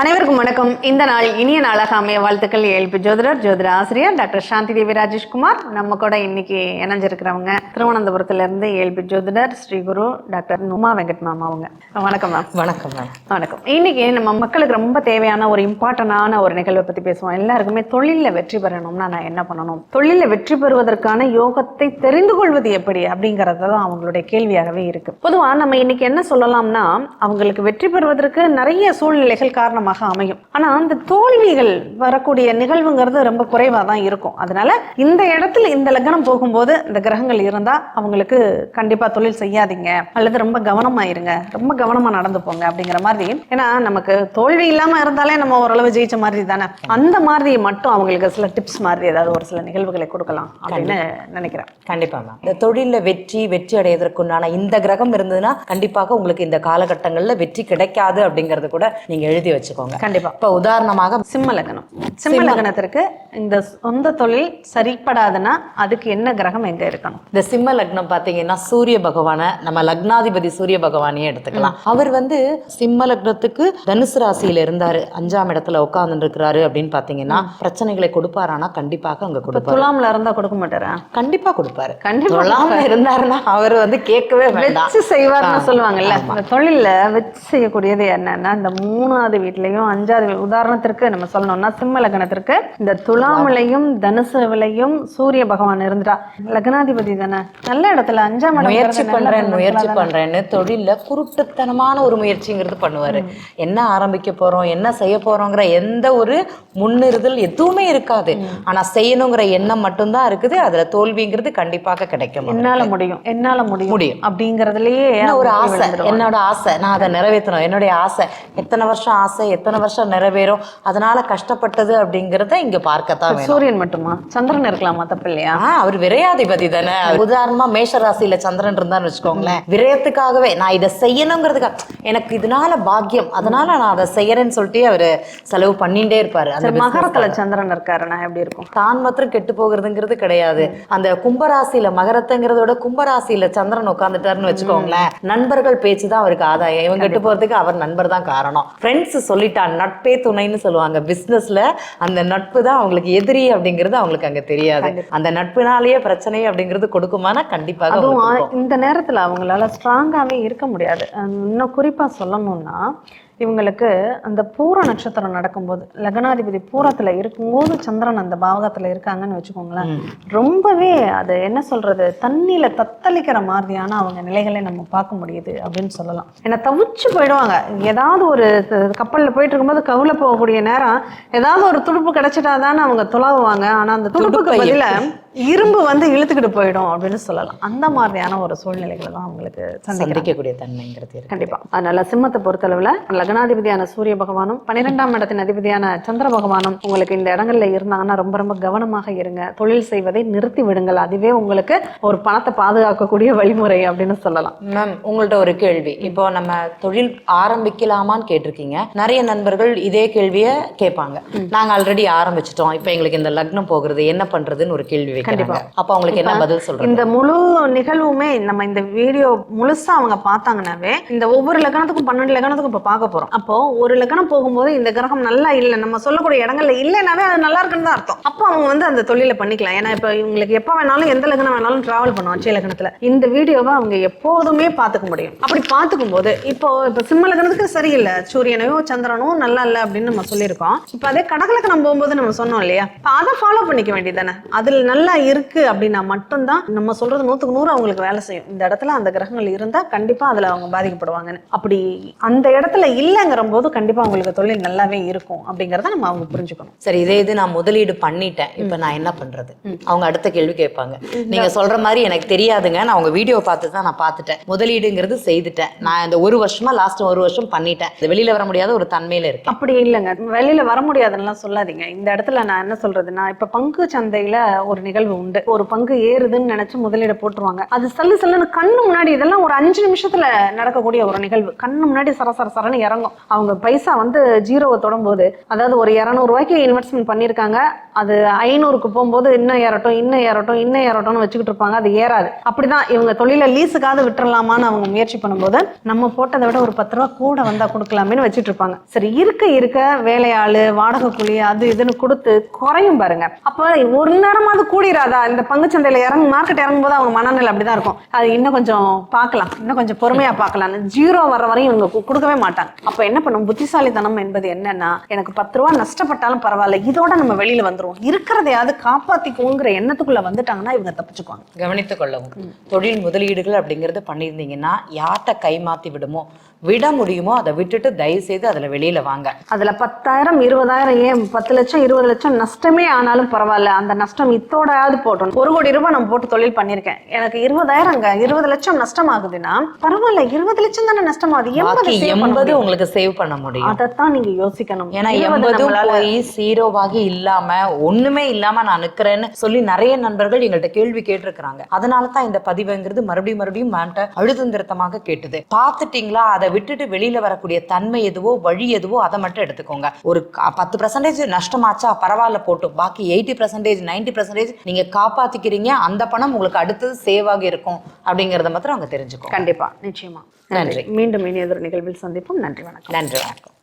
அனைவருக்கும் வணக்கம். இந்த நாள் இனிய நாளாக அமைய வாழ்த்துக்கள். ஏழ்பி ஜோதிடர் ஜோதிட ஆசிரியர் டாக்டர் சாந்தி தேவி ராஜேஷ்குமார். நம்ம கூட இன்னைக்கு இணைஞ்சிருக்கிறவங்க. திருவனந்தபுரத்துல இருந்து ஏழ்பி ஜோதிடர் ஸ்ரீ குரு டாக்டர் உமா வெங்கட் மாமா அவங்க. வணக்கம் மேம் வணக்கம் மேம் வணக்கம். இன்னைக்கு நம்ம மக்களுக்கு ரொம்ப தேவையான ஒரு இம்பார்ட்டன்டான ஒரு நிகழ்வை பத்தி பேசுவோம். எல்லாருக்குமே தொழிலில் வெற்றி பெறணும்னா நான் என்ன பண்ணணும்? தொழிலில் வெற்றி பெறுவதற்கான யோகத்தை தெரிந்து கொள்வது எப்படி அப்படிங்கறது தான் அவங்களுடைய கேள்வியாகவே இருக்கு. பொதுவா நம்ம இன்னைக்கு என்ன சொல்லலாம்னா அவங்களுக்கு வெற்றி பெறுவதற்கு நிறைய சூழ்நிலைகள் காரணமாக அமையும். ஆனா அந்த தோல்விகள் வரக்கூடிய நிகழ்வுங்கிறது ரொம்ப குறைவா தான் இருக்கும். அதனால இந்த இடத்துல இந்த லக்னம் போகும்போது இந்த கிரகங்கள் இருந்தா அவங்களுக்கு கண்டிப்பா தொழில் செய்யாதீங்க. அல்லது ரொம்ப கவனமா இருங்க ரொம்ப கவனமா நடந்து போங்க அப்படிங்கிற மாதிரி. ஏன்னா நமக்கு தோல்வி இல்லாம இருந்தாலே நம்ம ஓரளவு ஜெயிச்ச மாதிரி தானே. அந்த மாதிரி மட்டும் அவங்களுக்கு சில டிப்ஸ் மாதிரி ஏதாவது ஒரு சில நிகழ்வுகளை கொடுக்கலாம் அப்படின்னு நினைக்கிறேன். கண்டிப்பா மேம் இந்த தொழில்ல வெற்றி வெற்றி அடைவதற்குண்டான இந்த கிரகம் இருந்ததுன்னா கண்டிப்பாக உங்களுக்கு இந்த காலகட்டங்கள்ல வெற்றி கிடைக்காது அப்படிங்கறது கூட நீங்க எழுதி வச்சுக்கோங்க. கண்டிப்பா. இப்ப உதாரணமாக சிம்ம லக்னம். சிம்ம லக்னத்திற்கு இந்த சொந்த தொழில் சரிப்படாதுன்னா அதுக்கு என்ன கிரகம் எங்க இருக்கணும்? இந்த சிம்ம லக்னம் பாத்தீங்கன்னா சூரிய பகவானை நம்ம லக்னாதிபதி சூரிய பகவானையே எடுத்துக்கலாம். அவர் வந்து சிம்ம லக்னத்துக்கு தனுசு ராசியில இருந்தாரு. அஞ்சாம் இடத்துல உட்கார்ந்து இருக்கிறாரு அப்படின்னு பாத்தீங்கன்னா பிரச்சனைகளை கொடுப்பாரானா கண்டிப்பாக அங்க கொடுப்பாரு. துலாம்ல இருந்தா கொடுக்க மாட்டாரா? கண்டிப்பா கொடுப்பாரு. கண்டிப்பா தொழாம இருந்தாருன்னா அவர் வந்து கேட்கவே வச்சு செய்வார்னு சொல்லுவாங்கல்ல. இந்த தொழில்ல வச்சு செய்யக்கூடியது என்னன்னா இந்த மூணாவது வீட்லயும் அஞ்சாவது உதாரணத்திற்கு நம்ம சொல்லணும்னா சிம்ம லக்னத்திற்கு. இந்த துலாமிலையும் தனுசுவிலையும் சூரிய பகவான் இருந்துட்டா. லக்னாதிபதி தானே? நல்ல இடத்துல அஞ்சாம் இடம் முயற்சி பண்றேன் முயற்சி. பண்றேன்னு தொழில்ல குருட்டுத்தனமான ஒரு முயற்சிங்கிறது பண்ணுவாரு. என்ன ஆரம்பிக்க போறோம் என்ன செய்ய போறோங்கிற எந்த ஒரு முன்னிறுதல் எதுவுமே இருக்காது. ஆனா செய்யணுங்கிற எண்ணம் மட்டும்தான் இருக்குது. அதுல தோல்விங்கிறது கண்டிப்பாக கிடைக்கும். என்னால முடியும் என்னால முடியும் முடியும். அப்படிங்கறதுலயே ஒரு ஆசை. என்னோட ஆசை நான் அதை நிறைவேற்றணும். என்னுடைய ஆசை எத்தனை வருஷம் ஆசை எத்தனை வருஷம் நிறைவேறும் அதனால கஷ்டப்பட்டது அப்படிங்கறத இங்க பார்க்கத்தான் சூரியன் மட்டுமா? சந்திரன் இருக்கலாமா? தப்பு இல்லையா? அவர் விரையாதிபதி தானே. உதாரணமா மேஷ ராசியில சந்திரன் இருந்தான்னு வச்சுக்கோங்களேன். விரயத்துக்காகவே நான் இதை செய்யணுங்கிறதுக்காக எனக்கு இதனால பாக்கியம். அதனால நான் அதை செய்யறேன்னு சொல்லிட்டு அவரு செலவு பண்ணிட்டே இருப்பாரு. அந்த மகரத்துல சந்திரன் இருக்காருன்னா எப்படி இருக்கும்? தான் மாத்திரம் கெட்டு போகிறதுங்கிறது கிடையாது. அந்த கும்பராசியில மகரத்தங்கிறதோட கும்பராசியில சந்திரன் உட்காந்துட்டாருன்னு வச்சுக்கோங்களேன். நண்பர்கள் பேச்சு தான் அவருக்கு ஆதாயம். இவன் கெட்டு போறதுக்கு அவர் நண்பர் தான் காரணம். ஃப்ரெண்ட்ஸ் சொல்லிட்டான் நட்பே துணைன்னு சொல்லுவாங்க. பிசினஸ்ல அந்த நட்பு தான் அவங்களுக்கு எதிரி அப்படிங்கிறது அவங்களுக்கு அங்க தெரியாது. அந்த நட்புனாலேயே பிரச்சனை அப்படிங்கிறது கொடுக்குமானா கண்டிப்பாக அதுவும். இந்த நேரத்துல அவங்களால ஸ்ட்ராங்காவே இருக்க முடியாது. இன்னும் குறிப்பா சொல்லணும்னா இவங்களுக்கு அந்த பூர நட்சத்திரம் நடக்கும்போது லக்னாதிபதி பூரத்துல இருக்கும்போது சந்திரன் அந்த பாவகத்துல இருக்காங்கன்னு வச்சுக்கோங்களேன். ரொம்பவே அது என்ன சொல்றது? தண்ணியில தத்தளிக்கிற மாதிரியான அவங்க நிலைகளை நம்ம பார்க்க முடியுது அப்படின்னு சொல்லலாம். ஏன்னா தவிச்சு போயிடுவாங்க. ஏதாவது ஒரு கப்பல்ல போயிட்டு இருக்கும்போது கவுல போகக்கூடிய நேரம் ஏதாவது ஒரு துடுப்பு கிடைச்சிட்டா தானே அவங்க துளாவுவாங்க. ஆனா அந்த துடுப்புக்கு துடுப்பை பதிலா இரும்பு வந்து இழுத்துக்கிட்டு போயிடும் அப்படின்னு சொல்லலாம். அந்த மாதிரியான ஒரு சூழ்நிலைகளை தான் அவங்களுக்கு சந்திக்கக்கூடிய தன்மைங்கிறது இருக்கு கண்டிப்பா. அதனால சிம்மத்தை பொறுத்தளவுல லக்னாதிபதியான சூரிய பகவானும் பன்னிரெண்டாம் இடத்தின் அதிபதியான சந்திர பகவானும் உங்களுக்கு இந்த இடங்கள்ல இருந்தாங்கன்னா ரொம்ப ரொம்ப கவனமாக இருங்க. தொழில் செய்வதை நிறுத்தி விடுங்கள். அதுவே உங்களுக்கு ஒரு பணத்தை பாதுகாக்கக்கூடிய வழிமுறை அப்படின்னு சொல்லலாம். மேம் உங்கள்ட்ட ஒரு கேள்வி. இப்போ நம்ம தொழில் ஆரம்பிக்கலாமான்னு கேட்டிருக்கீங்க. நிறைய நண்பர்கள் இதே கேள்வியை கேட்பாங்க. நாங்க ஆல்ரெடி ஆரம்பிச்சிட்டோம். இப்போ எங்களுக்கு இந்த லக்னம் போகிறது என்ன பண்றதுன்னு ஒரு கேள்வி வைக்கிறாங்க அப்போ அவங்களுக்கு என்ன பதில் சொல்றது? இந்த முழு நிகழ்வுமே நம்ம இந்த வீடியோ முழுசா அவங்க பார்த்தாங்கன்னாவே இந்த ஒவ்வொரு லக்னத்துக்கும் பன்னெண்டு லக்னத்துக்கும் இப்போ பார்க்க போறோம். அப்போ ஒரு லக்னம் போகும்போது இந்த கிரகம் நல்லா இல்லை நம்ம சொல்லக்கூடிய இடங்கள்ல இல்லைனாவே அது நல்லா இருக்குன்னு தான் அர்த்தம். அப்போ அவங்க வந்து அந்த தொழிலை பண்ணிக்கலாம். ஏன்னா இப்போ இவங்களுக்கு எப்போ வேணாலும் எந்த லக்னம் வேணாலும் டிராவல் பண்ணுவோம் அச்சய லக்னத்துல இந்த வீடியோவை அவங்க எப்போதுமே பார்த்துக்க முடியும். அப்படி பார்த்துக்கும் போது இப்போ இப்போ சிம்ம லக்னத்துக்கு சரியில்லை. சூரியனையோ சந்திரனோ நல்லா இல்லை அப்படின்னு நம்ம சொல்லியிருக்கோம். இப்போ அதே கடகலக்கணம் போகும்போது நம்ம சொன்னோம் இல்லையா? இப்போ அதை ஃபாலோ பண்ணிக்க வேண்டியதானே அதில் நல்லா இருக்கு அப்படின்னா மட்டும்தான் நம்ம சொல்றது நூற்றுக்கு நூறு அவங்களுக்கு வேலை செய்யும். இந்த இடத்துல அந்த கிரகங்கள் இருந்தால் கண்டிப்பா அதுல அவங்க பாதிக்கப்படுவாங்கன்னு. அப்படி அந்த இடத்துல இல்லைங்கிற போது கண்டிப்பா அவங்களுக்கு தொழில் நல்லாவே இருக்கும் அப்படிங்கறத நம்ம அவங்க புரிஞ்சுக்கணும். சரி இதே இது நான் முதலீடு பண்ணிட்டேன். இப்போ நான் என்ன பண்றது? அவங்க அடுத்த கேள்வி கேட்பாங்க. நீங்க சொல்ற மாதிரி எனக்கு தெரியாதுங்க. நான் உங்க வீடியோ பார்த்து தான் நான் பார்த்துட்டேன். முதலீடுங்கிறது செய்துட்டேன். நான் இந்த ஒரு வருஷமா லாஸ்ட் ஒரு வருஷம் பண்ணிட்டேன். இது வெளியில வர முடியாத ஒரு தன்மையில இருக்கேன். அப்படி இல்லைங்க. வெளியில வர முடியாதுன்னுலாம் சொல்லாதீங்க. இந்த இடத்துல நான் என்ன சொல்றதுன்னா இப்ப பங்கு சந்தையில ஒரு நிகழ்வு நிகழ்வு உண்டு. ஒரு பங்கு ஏறுதுன்னு நினைச்சு முதலீட போட்டுருவாங்க. அது சல்லு சல்லுன்னு கண்ணு முன்னாடி இதெல்லாம் ஒரு அஞ்சு நிமிஷத்துல நடக்கக்கூடிய ஒரு நிகழ்வு. கண்ணு முன்னாடி சர சர சரன்னு இறங்கும். அவங்க பைசா வந்து ஜீரோவை தொடும்போது அதாவது ஒரு இரநூறு ரூபாய்க்கு இன்வெஸ்ட்மெண்ட் பண்ணியிருக்காங்க. அது ஐநூறுக்கு போகும்போது இன்னும் ஏறட்டும் இன்னும் ஏறட்டும் இன்னும் ஏறட்டும்னு வச்சுக்கிட்டு இருப்பாங்க. அது ஏறாது. அப்படிதான் இவங்க தொழில லீஸுக்காவது விட்டுறலாமான்னு அவங்க முயற்சி பண்ணும்போது நம்ம போட்டதை விட ஒரு பத்து ரூபா கூட வந்தா கொடுக்கலாமேன்னு வச்சுட்டு இருப்பாங்க. சரி இருக்க இருக்க வேலையாளு வாடகை கூலி அது இதுன்னு கொடுத்து குறையும் பாருங்க. அப்ப ஒரு நேரமாவது கூடிராதா இந்த பங்குச்சந்தையில இறங்கு மார்க்கெட் இறங்கும் போது அவங்க மனநிலை அப்படிதான் இருக்கும். அது இன்னும் கொஞ்சம் பார்க்கலாம். இன்னும் கொஞ்சம் பொறுமையா பார்க்கலாம்னு ஜீரோ வர வரையும் இவங்க கொடுக்கவே மாட்டாங்க. அப்ப என்ன பண்ணும்? புத்திசாலித்தனம் என்பது என்னன்னா எனக்கு பத்து ரூபா நஷ்டப்பட்டாலும் பரவாயில்ல. இதோட நம்ம வெளியில வந்துருவோம். இருக்கிறதையாவது காப்பாத்திக்குவோங்கிற எண்ணத்துக்குள்ள வந்துட்டாங்கன்னா இவங்க தப்பிச்சுக்குவாங்க. கவனித்துக் கொள்ளவும். தொழில் முதலீடுகள் அப்படிங்கறது பண்ணியிருந்தீங்கன்னா யார்கிட்ட கை மாத்தி விடுமோ? விட முடியுமோ அதை விட்டுட்டு தயவு செய்து அதுல வெளியில வாங்க. அதுல பத்தாயிரம் இருபதாயிரம் ஏன் பத்து லட்சம் இருபது லட்சம் நஷ்டமே ஆனாலும் பரவாயில்ல. அந்த நஷ்டம் இத்தோடையாவது போட்டோம். ஒரு கோடி ரூபாய் நான் போட்டு தொழில் பண்ணியிருக்கேன். எனக்கு இருபதாயிரங்க இருபது லட்சம் நஷ்டம் ஆகுதுன்னா பரவாயில்ல இருபது லட்சம் தானே நஷ்டமாகுது. பாக்கி எண்பது எண்பது. உங்களுக்கு சேவ் பண்ண முடியும். அதைத்தான் நீங்க யோசிக்கணும். ஏன்னா நம்மளால- போய் ஜீரோவாகி இல்லாம ஒண்ணுமே இல்லாம நான் நிக்கிறேன்னு சொல்லி நிறைய நண்பர்கள் எங்கள்கிட்ட கேள்வி கேட்டிருக்கிறாங்க. அதனால தான் இந்த பதிவுங்கிறது மறுபடியும் மறுபடியும் மேன்ட்ட அழுத்தம் திருத்தமாக கேட்டது. பார்த்துட்டீங்களா? அதை விட்டுட்டு வெளியில வரக்கூடிய தன்மை எதுவோ வழி எதுவோ அதை மட்டும் எடுத்துக்கோங்க. ஒரு பத்து பர்சன்டேஜ் நஷ்டமாச்சா பரவாயில்ல போட்டும். பாக்கி எயிட்டி பர்சன்டேஜ் நைன்டி பர்சன்டேஜ் நீங்க காப்பாத்திக்கிறீங்க அந்த பணம் உங்களுக்கு அடுத்தது சேவ் ஆகி இருக்கும் அப்படிங்கறத மாத்திரம் அவங்க தெரிஞ்சுக்கோ கண்டிப்பா. நிச்சயமா. நன்றி. மீண்டும் இனி எதிர் நிகழ்வில் சந்திப்போம். நன்றி வணக்கம். நன்றி வணக்கம்.